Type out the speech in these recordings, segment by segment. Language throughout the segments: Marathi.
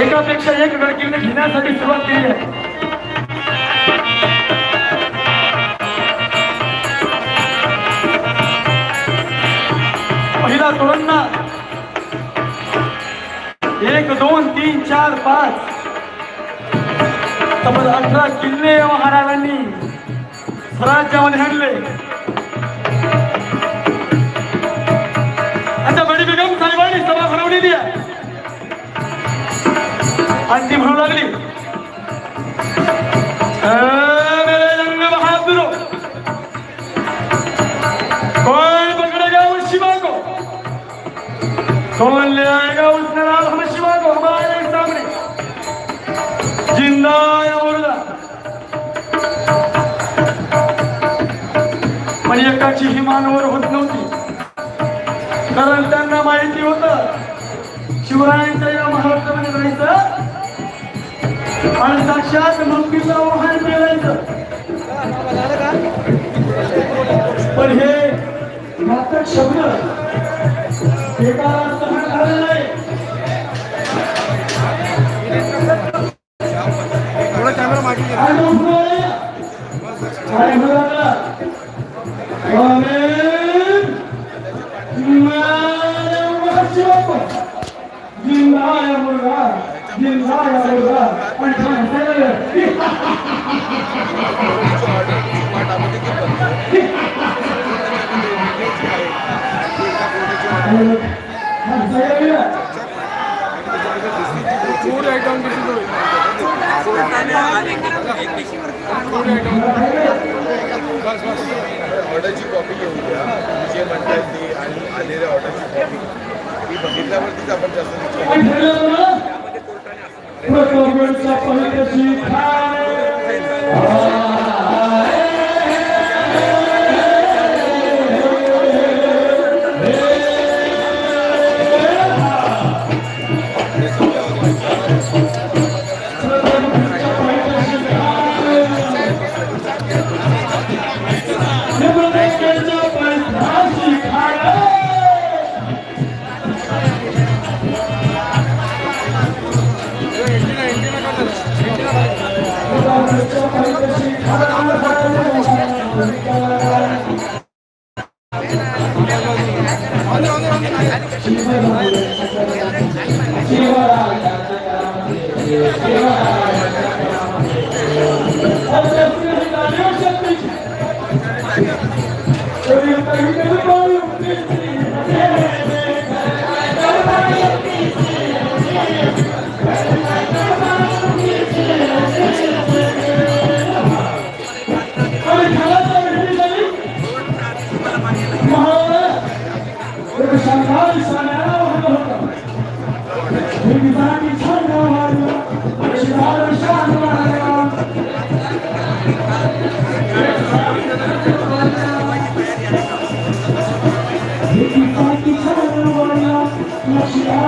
एकापेक्षा एक गडकिल्ले घेण्यासाठी सुरुवात केली आहे. पहिला तोरणा एक दोन तीन चार पाच. तब्बल अठरा किल्ले महाराजांनी स्वराज्यामध्ये आणले आणि ती म्हणू लागली बहादुरो, कौन पकड़ेगा उस शिवा को? कौन ले आएगा नाम हम शिवा को? हमारे सामने। जिंदा या मुर्दा पण एकाची ही मानवर होत नव्हती. कारण त्यांना माहिती होत शिवरायांच्या या महाराष्ट्रामध्ये जायचं आणि साक्षात मंगीचं आव्हान मिळायचं पण हे घातक शब्द एका सहन नाही. थोडा कॅमेरा मागे थोडं आयटम दिसत होईल. थोडं आयटम. बस बस. ऑर्डरची कॉपी घेऊन घ्या. तुम्ही जे म्हणताय ती आणि आलेल्या ऑर्डरची कॉपी. ती बघितल्यावरतीच आपण जास्त विचार एंटीना शिवराय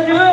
काय केलं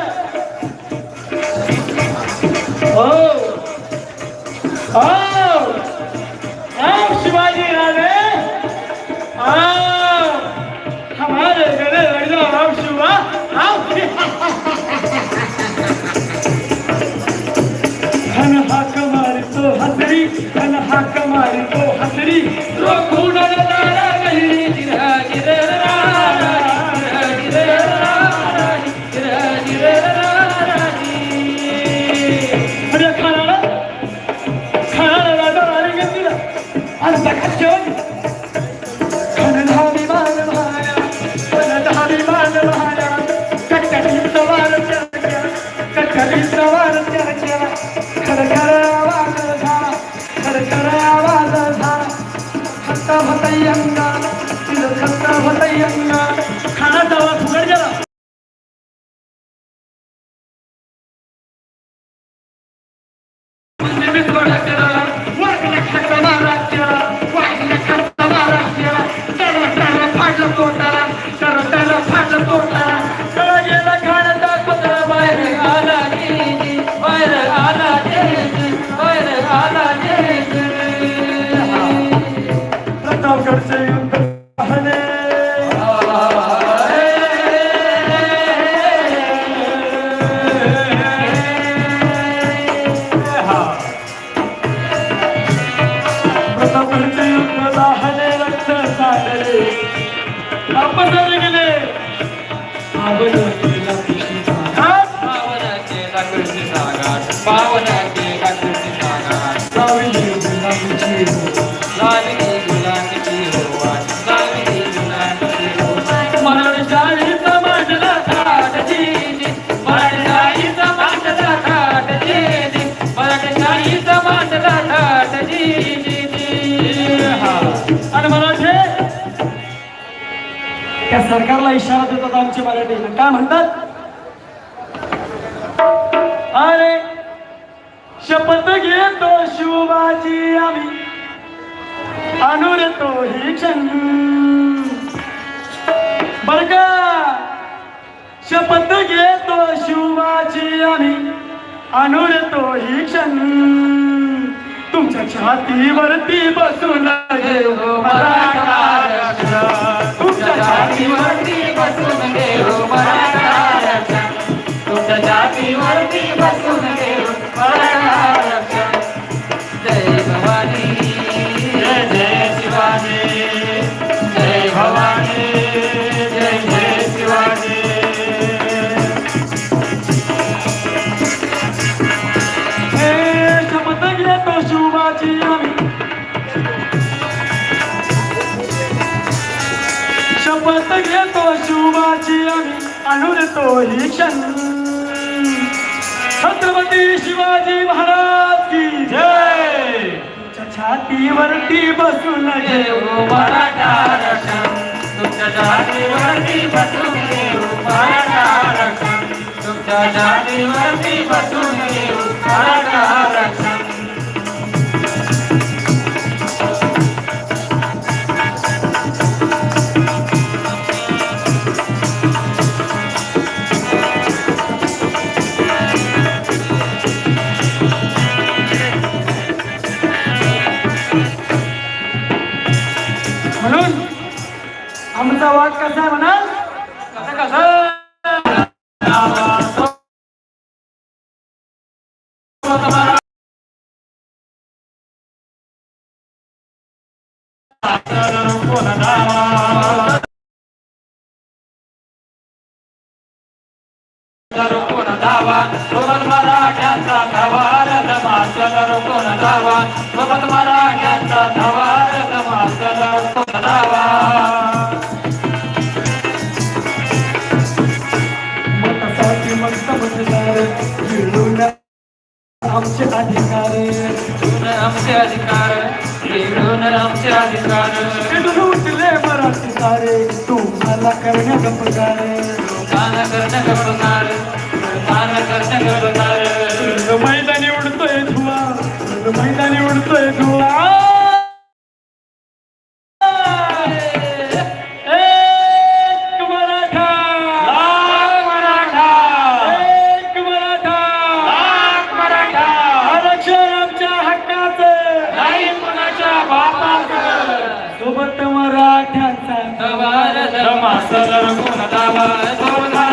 सरकारला इशारा देतात आमचे मराठी काय म्हणतात? अरे शपथ घेतो शिवबाजी आम्ही. अनुरतो ही क्षण. बर का? शपथ घेतो शिवबाजी आम्ही. अनुरतो ही क्षण. तुमच्या छातीवरती बसून घेऊ मराठा आरक्षण. तुमच्या छातीवरती बसून मराठा आरक्षण तुमच्या छातीवरती बसून मराठा अनुरतो ही क्षण छत्रपती शिवाजी महाराज की जय। छातीवरती बसून देऊ मराठा आरक्षण तुमच्या छातीवरती बसून देऊ मराठा आरक्षण तुमच्या छातीवरती बसून देऊ मराठा धावा. सोबत मराठ्यांचा धवार धमासल कोण धावा. सोबत मराठ्यांचा मतासाठी मतदार मिळून आमचे अधिकार. आमचे अधिकार मिळून आमचे अधिकार. मिळून उठले मराठी सारे तुम्हाला करण्या गपकार कान कर्ण गपकार कान कर्ण गपकार मैदानी उडतोय धुवा. मैदानी उडतोय धुवा. एक मराठा. लाख मराठा. एक मराठा.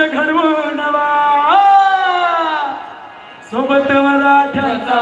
घराचं घडवून सोबत मराठ्याचा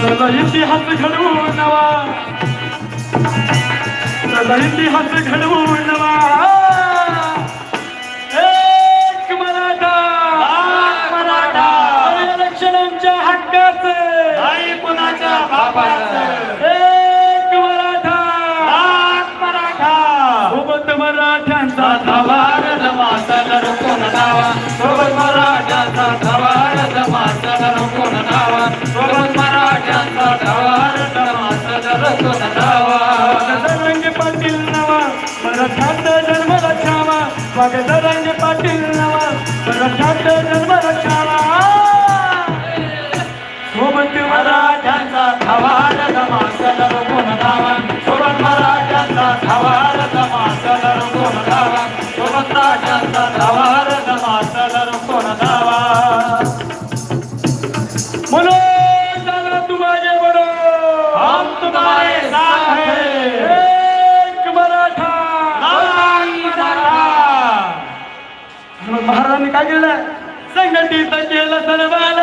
सदा इतिहास घडवून नवा सदा इतिहास घडवून नवा जन्म रक्षावा वागदरांगे पाटील नावा परशांत जन्म रक्षावा सोबत मराठ्यांचा खवाल जमासल रंगून धावा. सोबत मराठ्यांचा खवाल जमासल रंगून धावा. सोबत राजांचा खवाल ನನಗಾಗಿಲ್ಲ ಸಂಗತಿ ತಗ್ಗಿಲ್ಲ ಸರಬಾಲ.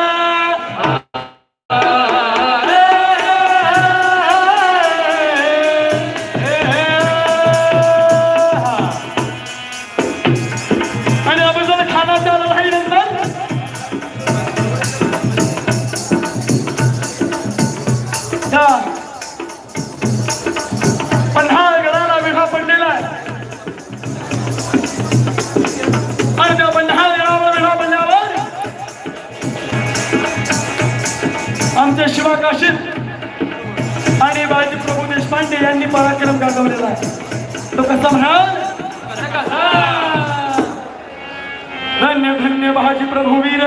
दाखवलेला आहे तो कसा म्हणाल कसा? कसा धन्य धन्य भाजी प्रभू वीर.